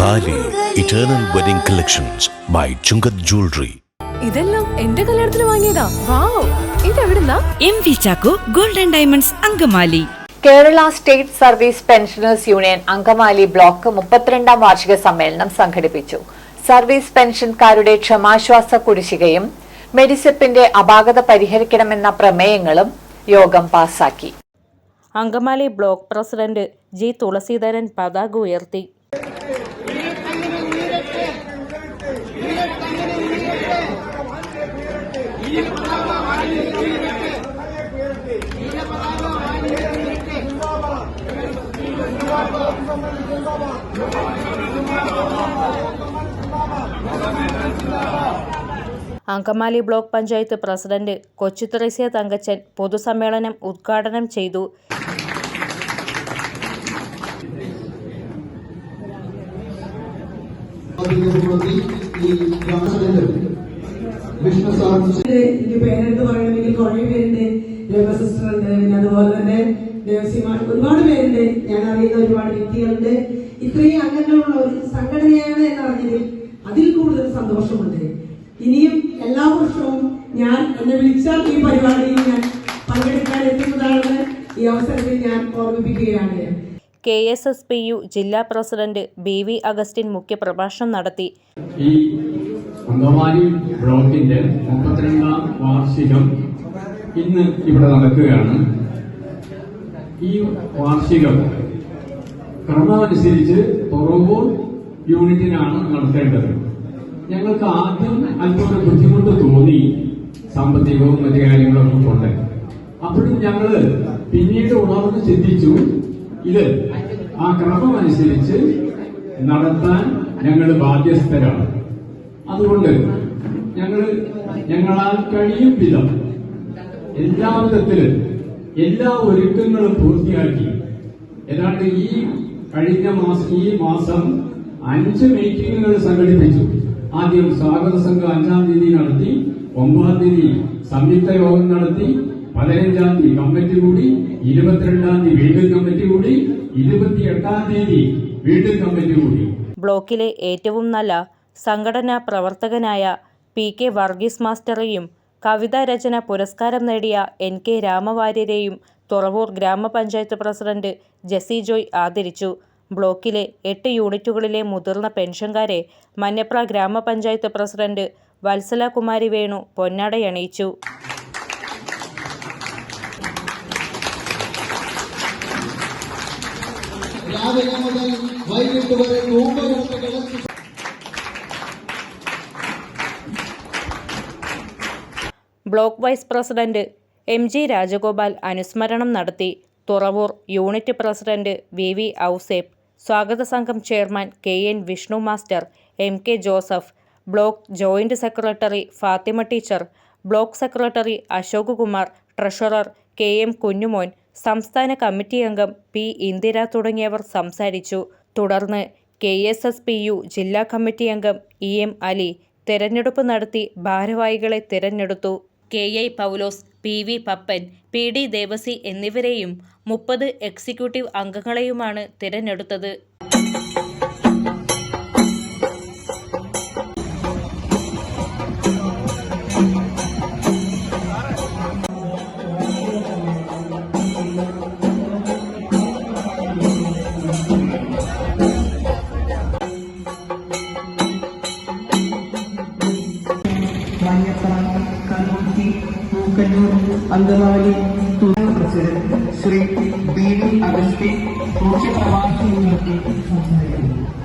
Thali eternal wedding collections by Chungath jewellery ഇതെല്ലാം എന്റെ കല്യാണത്തിന് വാങ്ങിയതാ. Wow. ഇതെവിടുന്നാ? M V Chacko golden diamonds Angamaly. Kerala state service pensioners union Angamaly block മുപ്പത്തിരണ്ടാം വാർഷിക സമ്മേളനം സംഘടിപ്പിച്ചു. സർവീസ് പെൻഷൻകാരുടെ ക്ഷമാശ്വാസ കുടിശ്ശികയും മെഡിസെപ്പിന്റെ അപാകത പരിഹരിക്കണമെന്ന പ്രമേയങ്ങളും യോഗം പാസാക്കി. Angamaly block president G. Thulaseedharan പതാക ഉയർത്തി. അങ്കമാലി ബ്ലോക്ക് പഞ്ചായത്ത് പ്രസിഡന്റ് കൊച്ചുത്രേസ്യ തങ്കച്ചൻ പൊതുസമ്മേളനം ഉദ്ഘാടനം ചെയ്തു. എനിക്ക് പേരെടുത്ത് പറയണമെങ്കിൽ കുറെ പേരുണ്ട് പിന്നെ അതുപോലെ തന്നെ നഴ്സിമാർ ഒരുപാട് പേരുണ്ട് ഞാൻ അറിയുന്ന ഒരുപാട് വ്യക്തികളുണ്ട് ഇത്രയും അംഗങ്ങളുള്ള ഒരു സംഘടനയാണ് എന്നറിഞ്ഞതിൽ അതിൽ കൂടുതൽ സന്തോഷമുണ്ട് ഇനിയും എല്ലാ വർഷവും ഞാൻ എന്നെ വിളിച്ചാൽ ഈ പരിപാടിയിൽ ഞാൻ പങ്കെടുക്കാൻ എത്തുന്നതാണെന്ന് ഈ അവസരത്തിൽ ഞാൻ ഓർമ്മിപ്പിക്കുകയാണ് K S S P U ജില്ലാ പ്രസിഡന്റ് ബി വി അഗസ്റ്റിൻ മുഖ്യപ്രഭാഷണം നടത്തി. ഈ അങ്കമാലി ബ്ലോക്കിന്റെ മുപ്പത്തിരണ്ടാം വാർഷികം ഇന്ന് ഇവിടെ നടക്കുകയാണ്. ഈ വാർഷികം ക്രമമനുസരിച്ച് തുറവൂർ യൂണിറ്റിനാണ് നടത്തേണ്ടത്. ഞങ്ങൾക്ക് ആദ്യം അല്പം ബുദ്ധിമുട്ട് തോന്നി സാമ്പത്തികവും മറ്റു കാര്യങ്ങളൊക്കെ കൊണ്ട്. അപ്പോഴും ഞങ്ങൾ പിന്നീട് ഉണർന്ന് ചിന്തിച്ചു ഇത് ആ ക്രമമനുസരിച്ച് നടത്താൻ ഞങ്ങൾ ബാധ്യസ്ഥരാണ്. അതുകൊണ്ട് ഞങ്ങൾ ഞങ്ങളാൽ കഴിയും വിധം എല്ലാ വിധത്തിലും എല്ലാ ഒരുക്കങ്ങളും പൂർത്തിയാക്കി. ഏതാണ്ട് ഈ കഴിഞ്ഞ മാസം ഈ മാസം അഞ്ച് മീറ്റിംഗുകൾ സംഘടിപ്പിച്ചു. ആദ്യം സ്വാഗത സംഘം അഞ്ചാം തീയതി നടത്തി ഒമ്പതാം തീയതി സംയുക്ത യോഗം നടത്തി പതിനഞ്ചാം തീയതി കമ്മിറ്റി കൂടി ഇരുപത്തിരണ്ടാം തീയതി വീണ്ടും കമ്മിറ്റി കൂടി ഇരുപത്തിയെട്ടാം തീയതി വീണ്ടും കമ്മിറ്റി കൂടി. ബ്ലോക്കിലെ ഏറ്റവും നല്ല സംഘടനാ പ്രവർത്തകനായ പി കെ വർഗീസ് മാസ്റ്ററെയും കവിതാ രചന പുരസ്കാരം നേടിയ എൻ കെ രാമവാര്യരെയും തുറവൂർ ഗ്രാമപഞ്ചായത്ത് പ്രസിഡന്റ് ജെസി ജോയ് ആദരിച്ചു. ബ്ലോക്കിലെ എട്ട് യൂണിറ്റുകളിലെ മുതിർന്ന പെൻഷൻകാരെ മഞ്ഞപ്ര ഗ്രാമപഞ്ചായത്ത് പ്രസിഡന്റ് വത്സല കുമാരി വേണു പൊന്നടയണിയിച്ചു രാവിലെ മുതൽ വൈകിട്ട് വരെ block vice president M G Rajagopal അനുസ്മരണം നടത്തി. Thuravoor unit president V V Ouseph സ്വാഗത സംഘം chairman K N Vishnu master M K Joseph block joint secretary Fathima teacher block secretary Ashok Kumar treasurer K M Kunjumon സംസ്ഥാന committee അംഗം P Indira തുടങ്ങിയവർ സംസാരിച്ചു. തുടർന്ന് K S S P U ജില്ലാ committee അംഗം E M Ali തെരഞ്ഞെടുപ്പ് നടത്തി ഭാരവാഹികളെ തിരഞ്ഞെടുത്തു. K I Paulose P V Pappan P D Devasi എന്നിവരെയും മുപ്പത് എക്സിക്യൂട്ടീവ് അംഗങ്ങളെയുമാണ് തിരഞ്ഞെടുത്തത്. Angamaly president Shri B D Augustine മുഖ്യപ്രഭാഷണം സംസാരിച്ചു